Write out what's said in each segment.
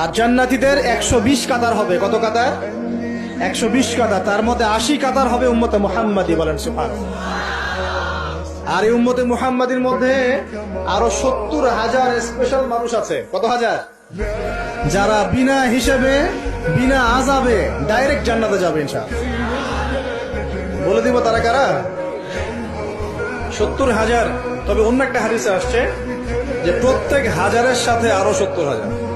আর জান্নাতীদের একশো বিশ কাতার হবে। কত কাতার? একশো বিশ কাতার। তার মধ্যে আশি কাতার হবে উম্মতে মুহাম্মাদি বলেন সুফান আর এই উম্মতে মুহাম্মাদির মধ্যে আরও সত্তর হাজার স্পেশাল মানুষ আছে। কত হাজার? যারা বিনা হিসেবে, বিনা আজাবে ডাইরেক্ট জান্নাতে যাবে, ইনশাআল্লাহ। বলে দিব তারা কারা? সত্তর হাজার। তবে অন্য একটা হাদিসে আসছে যে প্রত্যেক হাজারের সাথে আরও সত্তর হাজার।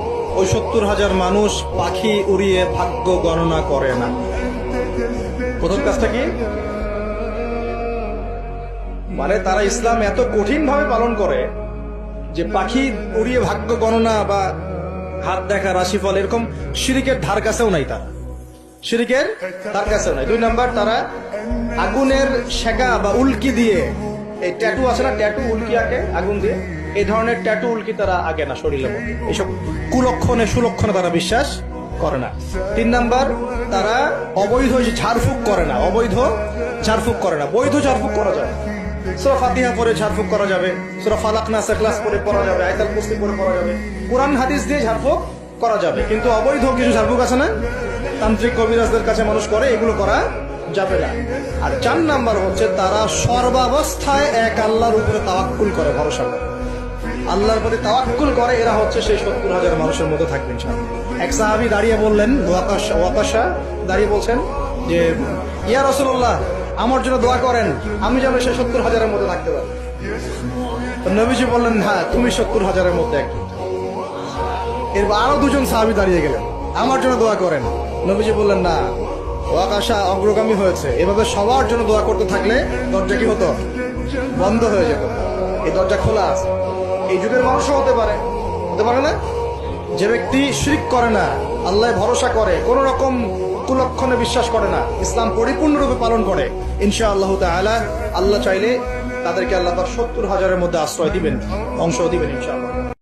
ওই সত্তর হাজার মানুষ পাখি উড়িয়ে ভাগ্য গণনা করে না। প্রথম কাজটা কি? মানে তারা ইসলাম এত কঠিন ভাবে পালন করে যে পাখি উড়িয়ে ভাগ্য গণনা বা হাত দেখা, রাশিফল এরকম শিরিকের ধার কাছেও নাই তারা। শিরিকের ধার কাছেও নাই। দুই নাম্বার, তারা আগুনের শেখা বা উল্কি দিয়ে, এই ট্যাটু আছে না, ট্যাটু উল্কি আঁকে আগুন দিয়ে এই ধরনের ট্যাটু উল্কি তারা আগে না শরীরে এইসব কুলক্ষণে, সুলক্ষণে তারা বিশ্বাস করে না। তিন নাম্বার, তারা অবৈধ ঝাড়ফুঁক করে না, অবৈধ ঝাড়ফুঁক করে না। বৈধ ঝাড়ফুঁক করা যায় সুরা ফাতিহা পরে করা যাবে। সুরা ফালাক নাসা ক্লাস যাবে। আয়তাল কুস্তি যাবে। কোরআন, হাদিস দিয়ে ঝাড়ফুঁক করা যাবে। কিন্তু অবৈধ কিছু ঝাড়ফুঁক আছে না? তান্ত্রিক কবিরাজদের কাছে মানুষ করে, এগুলো করা যাবে না। আর চার নাম্বার হচ্ছে, তারা সর্বাবস্থায় এক আল্লাহর উপরে তাওয়াক্কুল করে, ভরসা করে। আল্লাহর প্রতি তাওয়াক্কুল করে, এরা হচ্ছে সেই সত্তর হাজার মানুষের মধ্যে থাকবে ইনশাআল্লাহ এক সাহাবি দাঁড়িয়ে বললেন ওয়াকাশা দাঁড়িয়ে বলছেন যে, ইয়া রসুল্লাহ আমার জন্য দোয়া করেন, আমি যেন সেই সত্তর হাজারের মধ্যে থাকতে পারি। নবীজি বললেন হ্যাঁ তুমি সত্তর হাজারের মধ্যে একজন। এরপর আরও দুজন সাহাবি দাঁড়িয়ে গেলেন, আমার জন্য দোয়া করেন। নবীজি বললেন, না ওয়াকাশা অগ্রগামী হয়েছে। এভাবে সবার জন্য দোয়া করতে থাকলে দরজা কি হতো? বন্ধ হয়ে যেত। এই দরজা খোলা আছে। এই যুগের মানুষও হতে পারে। হতে পারে না? যে ব্যক্তি শিরিক করে না, আল্লাহ ভরসা করে, কোন রকম কুলক্ষণে বিশ্বাস করে না, ইসলাম পরিপূর্ণরূপে পালন করে ইনশা আল্লাহ তালা আল্লাহ চাইলে তাদেরকে আল্লাহ তার সত্তর হাজারের মধ্যে আশ্রয় দিবেন, অংশ দিবেন ইনশাআল্লাহ।